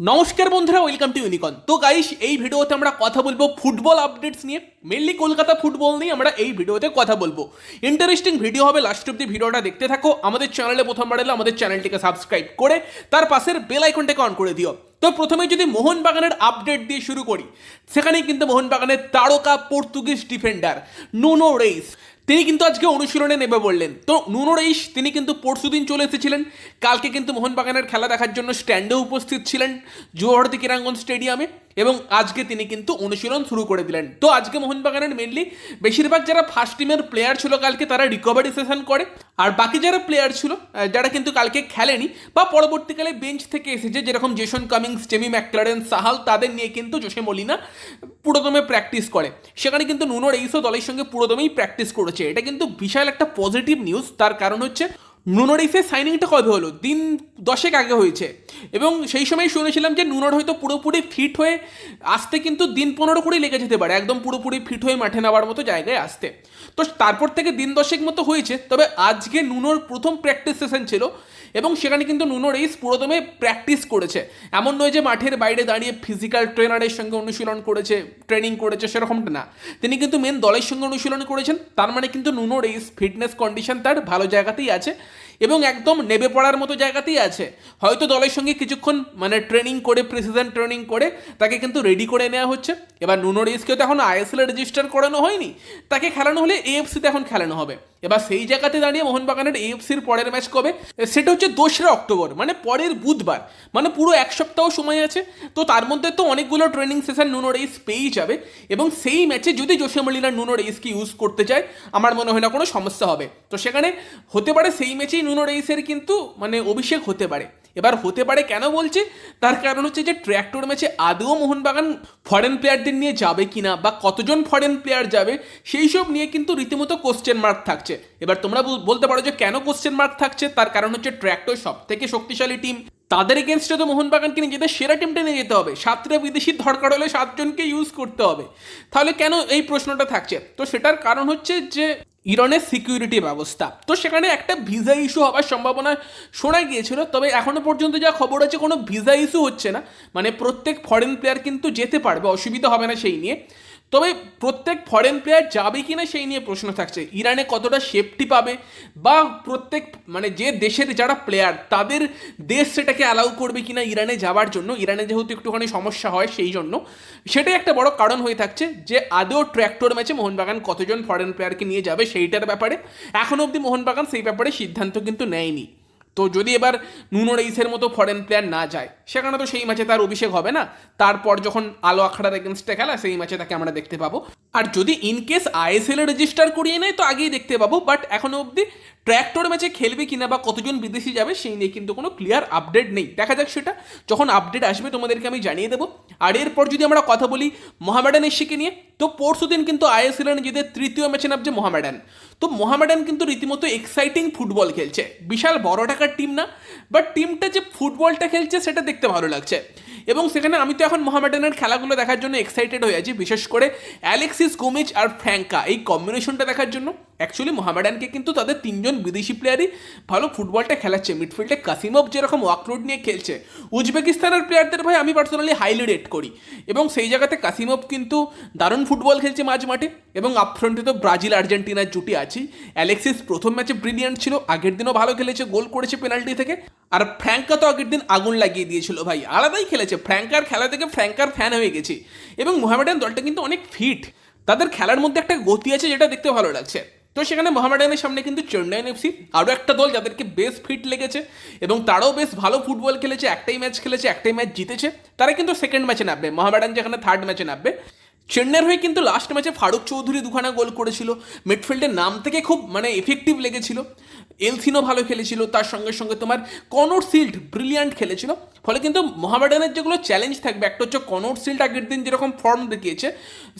নমস্কার বন্ধুরা welcome to ইউনিকন তো গাইস এই ভিডিওতে আমরা কথা বলব ফুটবল আপডেটস নিয়ে। মেনলি কলকাতা ফুটবল নিয়ে আমরা এই ভিডিওতে কথা বলব। ইন্টারেস্টিং ভিডিও হবে লাস্ট অব্দি ভিডিওটা দেখতে থাকো। আমাদের চ্যানেলে প্রথমবার এলে আমাদের চ্যানেলটিকে সাবস্ক্রাইব করে, তার পাশের বেল আইকনটাকে অন করে দিও। তো প্রথমে যদি মোহনবাগানের আপডেট দিয়ে শুরু করি, সেখানেই কিন্তু মোহনবাগানের তারকা পর্তুগিজ ডিফেন্ডার নুনো রেইস তিনি কিন্তু আজকে অনুশীলনে নেবে বললেন। তো নুনো রেইস, তিনি কিন্তু পরশুদিন চলে এসেছিলেন। কালকে কিন্তু মোহনবাগানের খেলা দেখার জন্য স্ট্যান্ডে উপস্থিত ছিলেন জোহরদি কিরাঙ্গন স্টেডিয়ামে এবং আজকে তিনি কিন্তু অনুশীলন শুরু করে দিলেন। তো আজকে মোহনবাগানের মেনলি বেশিরভাগ যারা ফার্স্ট টিমের প্লেয়ার ছিল কালকে তারা রিকভারি সেশন করে, আর বাকি যারা প্লেয়ার ছিল যারা কিন্তু কালকে খেলেনি বা পরবর্তীকালে বেঞ্চ থেকে এসেছে, যেরকম Jason Cummings, Jamie Maclaren, Sahal, তাদের নিয়ে কিন্তু জোসে মলিনা পুরোদমে প্র্যাকটিস করে। সেখানে কিন্তু নুনোর এইসব দলের সঙ্গে পুরোদমেই প্র্যাকটিস করেছে এটা কিন্তু বিশাল একটা পজিটিভ নিউজ তার কারণ হচ্ছে নুনোরিসের সাইনিংটা কবে হলো? দিন দশেক আগে হয়েছে। এবং সেই সময় শুনেছিলাম যে নুনোর হয়তো পুরোপুরি ফিট হয়ে আসতে কিন্তু দিন পনেরো কুড়ি লেগে যেতে পারে, একদম পুরোপুরি ফিট হয়ে মাঠে নেওয়ার মতো জায়গায় আসতে। তো তারপর থেকে দিন দশেক মতো হয়েছে, তবে আজকে নুনোর প্রথম প্র্যাকটিস সেশন ছিল এবং সেখানে কিন্তু নুনো রেইস পুরোদমে প্র্যাকটিস করেছে। এমন নয় যে মাঠের বাইরে দাঁড়িয়ে ফিজিক্যাল ট্রেনারের সঙ্গে অনুশীলন করেছে ট্রেনিং করেছে, সেরকমটা না। তিনি কিন্তু মেন দলের সঙ্গে অনুশীলন করেছেন, তার মানে কিন্তু নুনো রেইস ফিটনেস কন্ডিশন তার ভালো জায়গাতেই আছে। এবং একদম নেবে পড়ার মতো জায়গাতেই আছে। হয়তো দলের সঙ্গে কিছুক্ষণ মানে ট্রেনিং করে প্রেসিডেন্ট ট্রেনিং করে তাকে কিন্তু রেডি করে নেওয়া হচ্ছে। এবার নুনো রেইসকেও তো এখন আইএসএল রেজিস্টার করানো হয়নি। তাকে খেলানো হলে এএফসিতে এখন খেলানো হবে। এবার সেই জায়গাতে দাঁড়িয়ে মোহনবাগানের এফসির পরের ম্যাচ কবে? সেটা হচ্ছে দোসরা অক্টোবর মানে পরের বুধবার মানে পুরো এক সপ্তাহ সময় আছে। তো তার মধ্যে তো অনেকগুলো ট্রেনিং সেশন নুনো রেইস পেয়েই যাবে এবং সেই ম্যাচে যদি জোসে মলিনা নুনো রেইসকে ইউজ করতে চায় আমার মনে হয় না কোনো সমস্যা হবে। তো সেখানে হতে পারে সেই ম্যাচেই নুনো রেইসের কিন্তু মানে অভিষেক হতে পারে। এবার হতে পারে কেন বলছে? তার কারণ হচ্ছে যে ট্র্যাক্টর ম্যাচে আদৌ মোহনবাগান ফরেন প্লেয়ারদের নিয়ে যাবে কিনা বা কতজন ফরেন প্লেয়ার যাবে, সেই সব নিয়ে কিন্তু রীতিমতো কোশ্চেন মার্ক থাকছে। এবার তোমরা বলতে পারো যে কেন কোশ্চেন মার্ক থাকছে? তার কারণ হচ্ছে ট্র্যাক্টর সব থেকে শক্তিশালী টিম তাদের এগেনস্টে তো মোহনবাগানকে নিজেদের সেরা টিমটা নিয়ে যেতে হবে। সাতটা বিদেশি দরকার হলে সাতজনকে ইউজ করতে হবে। তাহলে কেন এই প্রশ্নটা থাকছে? তো সেটার কারণ হচ্ছে যে, ইরানের সিকিউরিটি ব্যবস্থা। তো সেখানে একটা ভিসা ইস্যু হওয়ার সম্ভাবনা শোনা গিয়েছিল, তবে এখনও পর্যন্ত যা খবর আছে কোনো ভিসা ইস্যু হচ্ছে না। মানে প্রত্যেক ফরেন প্লেয়ার কিন্তু যেতে পারবে, অসুবিধা হবে না সেই নিয়ে। তবে প্রত্যেক ফরেন প্লেয়ার যাবে কি না সেই নিয়ে প্রশ্ন থাকছে। ইরানে কতটা সেফটি পাবে বা প্রত্যেক মানে যে দেশের যারা প্লেয়ার তাদের দেশ সেটাকে অ্যালাউ করবে কিনা ইরানে যাওয়ার জন্য। ইরানে যেহেতু একটুখানি সমস্যা হয় সেই জন্য। সেটাই একটা বড় কারণ হয়ে থাকছে যে আদৌ ট্র্যাক্টর ম্যাচে মোহনবাগান কতজন ফরেন প্লেয়ারকে নিয়ে যাবে সেইটার ব্যাপারে। এখন অবধি মোহনবাগান সেই ব্যাপারে সিদ্ধান্ত কিন্তু নেয়নি। তো যদি এবার নুনো রেইসের মতো ফরেন প্লেয়ার না যায় সেখানে তো সেই ম্যাচে তার অভিষেক হবে না। তারপর যখন আলো আখড়ার এগেনস্টে খেলা, সেই ম্যাচে তাকে আমরা দেখতে পাবো। আর যদি ইন কেস আইএসএল রেজিস্টার করিয়ে নেয়, তো আগেই দেখতে পাবো। বাট এখনও অবধি ট্র্যাক্টর ম্যাচে খেলবে কিনা বা কতজন বিদেশি যাবে, সেই নিয়ে কিন্তু কোনো ক্লিয়ার আপডেট নেই। দেখা যাক সেটা। যখন আপডেট আসবে, তোমাদেরকে আমি জানিয়ে দেবো। আর এরপর যদি আমরা কথা বলি মোহামেডান এসিকে নিয়ে তো পরশু দিন কিন্তু আইএসএল নিজেদের তৃতীয় ম্যাচে নামছে মোহামেডান। তো মোহামেডান কিন্তু রীতিমতো এক্সাইটিং ফুটবল খেলছে। বিশাল বড় টাকার টিম না বাট টিমটা যে ফুটবলটা খেলছে সেটা দেখতে ভালো লাগছে। এবং সেখানে আমি তো এখন মোহামেডানের খেলাগুলো দেখার জন্য এক্সাইটেড হয়ে আছি, বিশেষ করে অ্যালেক্সিস গোমিজ আর ফ্র্যাঙ্কা। এই কম্বিনেশনটা দেখার জন্য অ্যাকচুয়ালি মোহামেডানকে কিন্তু তাদের তিনজন বিদেশি প্লেয়ারই ভালো ফুটবলটা খেলাচ্ছে। মিডফিল্ডে কাসিমভ যেরকম ওয়াকলোড নিয়ে খেলছে, উজবেকিস্তানের প্লেয়ারদের ভাই আমি পার্সোনালি হাইলি রেট করি। এবং সেই জায়গাতে কাসিমভ কিন্তু দারুণ ফুটবল খেলছে মাঝ মাঠে। এবং আপফ্রন্টে তো ব্রাজিল আর্জেন্টিনার জুটি আছেই। অ্যালেক্সিস প্রথম ম্যাচে ব্রিলিয়ান্ট ছিল, আগের দিনও ভালো খেলেছে, গোল করেছে পেনাল্টি থেকে। আর ফ্র্যাঙ্কা তো আগের দিন আগুন লাগিয়ে দিয়েছিল ভাই, আলাদাই খেলেছে। ফ্র্যাঙ্কার খেলা থেকে ফ্র্যাঙ্কার ফ্যান হয়ে গেছি। এবং মোহামেডান দলটা কিন্তু অনেক ফিট তাদের খেলার মধ্যে একটা গতি আছে যেটা দেখতে ভালো লাগছে। তো সেখানে মোহামেডানের সামনে কিন্তু চেন্নাইন এফসি আরও একটা দল যাদেরকে বেশ ফিট লেগেছে এবং তারাও বেশ ভালো ফুটবল খেলেছে, একটাই ম্যাচ খেলেছে, একটাই ম্যাচ জিতেছে। তারা কিন্তু সেকেন্ড ম্যাচে নামবে। মোহামেডান যেখানে থার্ড ম্যাচে নামবে। চেন্নাইয়ের হয়ে কিন্তু লাস্ট ম্যাচে ফারুক চৌধুরী দুখানা গোল করেছিল। মিডফিল্ডের নাম থেকে খুব মানে এফেক্টিভ লেগেছিল। এলসিনো ভালো খেলেছিল, তার সঙ্গে সঙ্গে তোমার কনর সিল্ড ব্রিলিয়ান্ট খেলেছিল। ফলে কিন্তু মোহামেডানের যেগুলো চ্যালেঞ্জ থাকবে, একটা হচ্ছে কনর সিল্ড আগের দিন যেরকম ফর্ম দেখিয়েছে,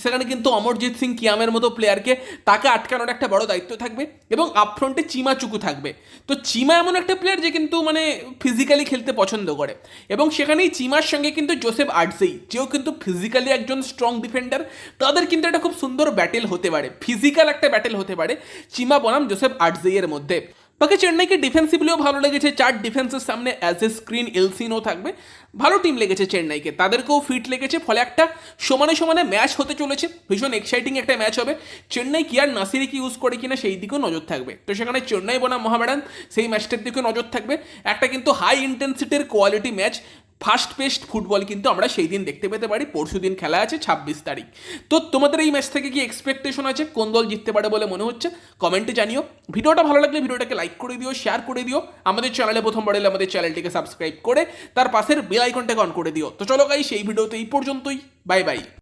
সেখানে কিন্তু অমরজিৎ সিং কিয়ামের মতো প্লেয়ারকে তাকে আটকানোর একটা বড় দায়িত্ব থাকবে এবং আপফ্রন্টে চিমা চুকু থাকবে। তো চিমা এমন একটা প্লেয়ার যে কিন্তু মানে ফিজিক্যালি খেলতে পছন্দ করে। এবং সেখানেই চিমার সঙ্গে কিন্তু জোসেফ আর্টসেই যেও কিন্তু ফিজিক্যালি একজন স্ট্রং ডিফেন্ডার তাদের কিন্তু একটা খুব সুন্দর ব্যাটেল হতে পারে ফিজিক্যাল একটা ব্যাটেল হতে পারে, চিমা বনাম জোসেফ আর্টজেইয়ের মধ্যে। বাকি চেন্নাইকে ডিফেন্সিভলিও ভালো লেগেছে, চার ডিফেন্সের সামনে অ্যাজ এ স্ক্রিন এলসিনও থাকবে। ভালো টিম লেগেছে চেন্নাইকে, তাদেরকেও ফিট লেগেছে, ফলে একটা সমানে সমানে ম্যাচ হতে চলেছে। ভীষণ এক্সাইটিং একটা ম্যাচ হবে। চেন্নাই কি আর নাসিরিকে ইউজ করে কিনা সেই দিকেও নজর থাকবে। তো সেখানে চেন্নাই বনাম মহাবেড়ান সেই ম্যাচটার দিকেও নজর থাকবে। একটা কিন্তু high ইন্টেন্সিটির quality match fast paced football কিন্তু আমরা সেই দিন দেখতে পেতে পারি। পরশু দিন খেলা আছে, ছাব্বিশ তারিখ। তো তোমাদের এই ম্যাচ থেকে কি এক্সপেকটেশন আছে? কোন দল জিততে পারে বলে মনে হচ্ছে? কমেন্টে জানিও। ভিডিওটা ভালো লাগলে ভিডিওটাকে লাইক করে দিও শেয়ার করে দিও। আমাদের চ্যানেলে প্রথম বাড়লে আমাদের চ্যানেলটিকে সাবস্ক্রাইব করে, তার পাশের বেল আইকনটাকে অন করে দিও। তো চলো গাই সেই ভিডিওতে এই পর্যন্তই। Bye bye